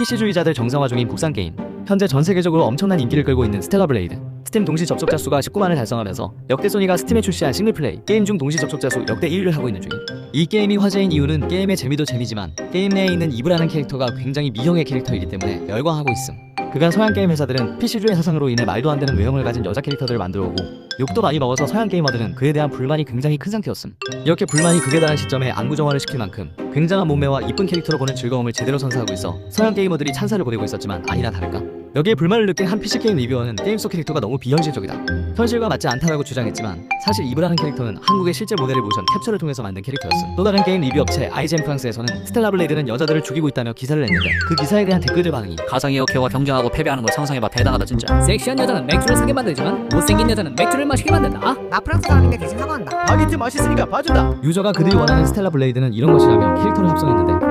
PC주의자들 정상화 중인 국산 게임. 현재 전 세계적으로 엄청난 인기를 끌고 있는 스텔라 블레이드. 스팀 동시 접속자 수가 19만을 달성하면서 역대 소니가 스팀에 출시한 싱글플레이 게임 중 동시 접속자 수 역대 1위를 하고 있는 중임. 이 게임이 화제인 이유는 게임의 재미도 재미지만 게임 내에 있는 이브라는 캐릭터가 굉장히 미형의 캐릭터이기 때문에 열광하고 있음. 그간 서양 게임 회사들은 PC주의 사상으로 인해 말도 안 되는 외형을 가진 여자 캐릭터들을 만들어 오고 욕도 많이 먹어서 서양 게이머들은 그에 대한 불만이 굉장히 큰 상태였음. 이렇게 불만이 극에 달한 시점에 안구정화를 시킬 만큼 굉장한 몸매와 이쁜 캐릭터로 보는 즐거움을 제대로 선사하고 있어 서양 게이머들이 찬사를 보내고 있었지만 아니나 다를까 여기에 불만을 느낀 한 PC 게임 리뷰어는 게임 속 캐릭터가 너무 비현실적이다. 현실과 맞지 않다라고 주장했지만 사실 이브라는 캐릭터는 한국의 실제 모델을 모션 캡처를 통해서 만든 캐릭터였음. 또 다른 게임 리뷰 업체 아이젠 프랑스에서는 스텔라 블레이드는 여자들을 죽이고 있다며 기사를 냈는데 그 기사에 대한 댓글들 반응이 가상의 역해와 경쟁하고 패배하는 거 상상해봐 대단하다 진짜 섹시한 여자는 맥주를 사게 만들지만 못생긴 여자는 맥주를 마시게 만든다. 나 프랑스 사람인데 대신 사과한다. 바게트 맛있으니까 봐준다. 유저가 그들이 원하는 스텔라 블레이드는 이런 것이라며 캐릭터를 합성했는데